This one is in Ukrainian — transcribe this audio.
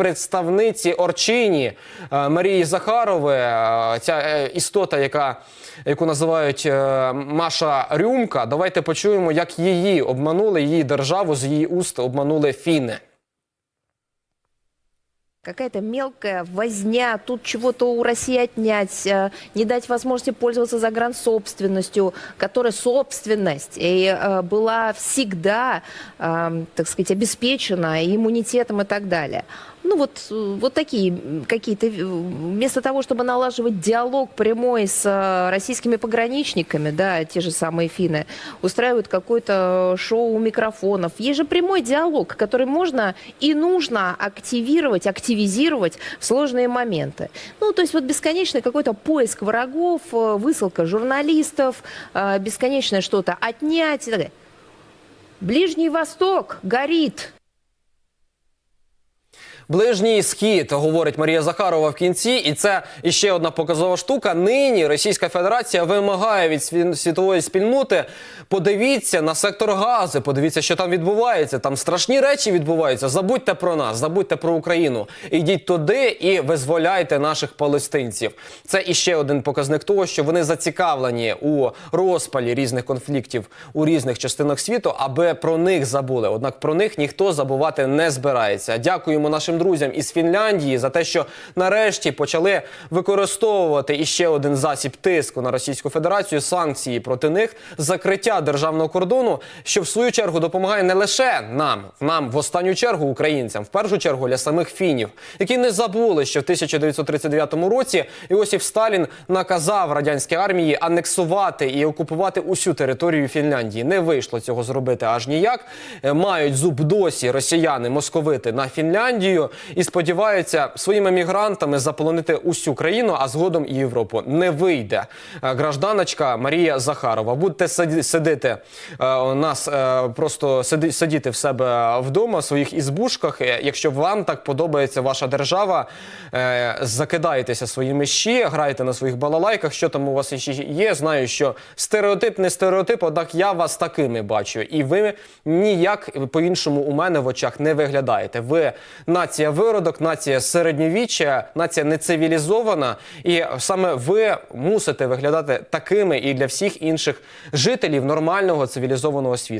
представниці Орчині е, Марії Захарової, е, ця е, істота, яка яку називають е, Маша Рюмка. Давайте почуємо, як її обманули, її державу з її уст обманули фіни. Какая-то мелкая возня, тут чего-то у России отнять, э, не дать возможности пользоваться загрансобственностью, которая собственность и э, была всегда, э, так сказать, обеспечена и иммунитетом и так далее. Ну вот, э, вот такие какие-то, э, вместо того, чтобы налаживать диалог прямой с э, российскими пограничниками, да, те же самые финны, устраивают какое-то шоу у микрофонов. Есть же прямой диалог, который можно и нужно активировать, активизировать в сложные моменты. Ну, то есть вот бесконечный какой-то поиск врагов, э, высылка журналистов, э, бесконечное что-то отнять. и так далее. Ближний Восток горит. Ближній схід, говорить Марія Захарова в кінці, і це іще одна показова штука. Нині Російська Федерація вимагає від світової спільноти. Подивіться на сектор гази, подивіться, що там відбувається. Там страшні речі відбуваються. Забудьте про нас, забудьте про Україну. Ідіть туди і визволяйте наших палестинців. Це іще один показник того, що вони зацікавлені у розпалі різних конфліктів у різних частинах світу, аби про них забули. Однак про них ніхто забувати не збирається. Дякуємо нашим друзям із Фінляндії за те, що нарешті почали використовувати іще один засіб тиску на Російську Федерацію санкції проти них, закриття державного кордону, що в свою чергу допомагає не лише нам, нам в останню чергу українцям, в першу чергу для самих фінів, які не забули, що в 1939 році Іосиф Сталін наказав радянській армії анексувати і окупувати усю територію Фінляндії. Не вийшло цього зробити аж ніяк. Е, Мають зуб досі росіяни московити на Фінляндію і сподіваються своїми мігрантами заполонити усю країну, а згодом і Європу. Не вийде. Е, Гражданочка Марія Захарова. Будьте сиді- сидіти е, у нас е, просто сидіти в себе вдома, в своїх ізбушках. Якщо вам так подобається ваша держава, закидайтеся своїми щі, грайте на своїх балалайках. Що там у вас ще є? Знаю, що стереотип не стереотип, однак я вас такими бачу. І ви ніяк по-іншому у мене в очах не виглядаєте. Ви нація виродок, нація середньовіччя, нація нецивілізована, і саме ви мусите виглядати такими і для всіх інших жителів нормального цивілізованого світу.